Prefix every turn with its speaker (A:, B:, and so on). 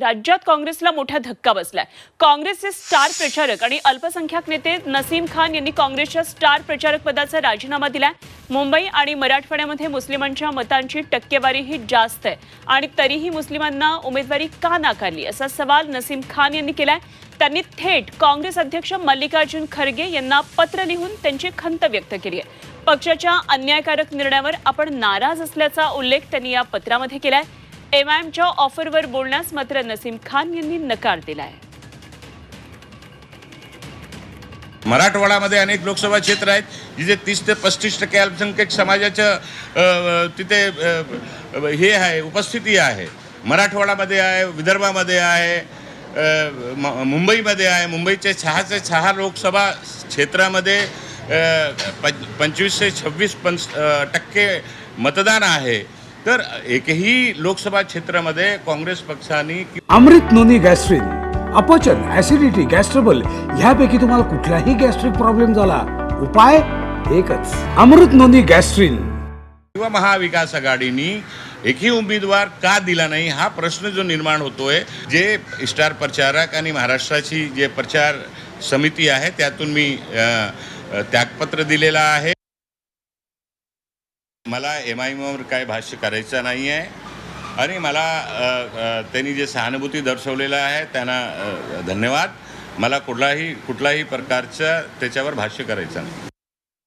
A: राज्यात काँग्रेसला मोठा धक्का बसलाय. काँग्रेसचे स्टार प्रचारक आणि अल्पसंख्याक नेते नसीम खान यांनी काँग्रेसच्या स्टार प्रचारक पदाचा राजीनामा दिलाय. मुंबई आणि मराठवाड्यामध्ये मुस्लिमांच्या मतांची टक्केवारी ही जास्त आहे. आणि तरीही मुस्लिमांना उमेदवारी का नाकारली? असा सवाल नसीम खान यांनी केलाय. त्यांनी थेट काँग्रेस अध्यक्ष मल्लिकार्जुन खरगे यांना पत्र लिहून त्यांची खंत व्यक्त केली आहे. पक्षाच्या अन्यायकारक निर्णयावर आपण नाराज असल्याचा उल्लेख त्यांनी या पत्रामध्ये केलाय. एमआयएमच्या ऑफरवर बोलण्यास मात्र नसीम खान यांनी नकार दिलाय.
B: मराठवाड्यामध्ये अनेक लोकसभा क्षेत्र आहेत जिथे तीस ते पस्तीस टक्के अल्पसंख्याक समाजाचं तिथे हे आहे उपस्थिती आहे. मराठवाड्यामध्ये आहे विदर्भामध्ये आहे म- मुंबईमध्ये आहे मुंबईचे सहाचे सहा लोकसभा क्षेत्रामध्ये अ, पंचवीस ते छव्वीस पंच टक्के मतदान आहे. तर एकही लोकसभा क्षेत्रामध्ये काँग्रेस पक्षाने
C: अमृत नोनी गॅस्ट्रिन अपचन ऍसिडिटी गॅस्ट्रबल ह्यापैकी तुम्हाला कुठलाही गॅस्ट्रिक प्रॉब्लेम झाला उपाय एकच. Amrut noni gastrin.
B: किंवा महाविकास आघाडीनी एकही उमेदवार का दिला नाही हा प्रश्न जो निर्माण होतोय जे स्टार प्रचारक आणि महाराष्ट्राची जे प्रचार समिती आहे त्यातून मी त्यागपत्र दिलेलं आहे. मला एम आय एमवर काय भाष्य करायचं नाही आहे आणि मला त्यांनी जे सहानुभूती दर्शवलेलं आहे त्यांना धन्यवाद. मला कुठलाही कुठलाही प्रकारचं त्याच्यावर भाष्य करायचं नाही.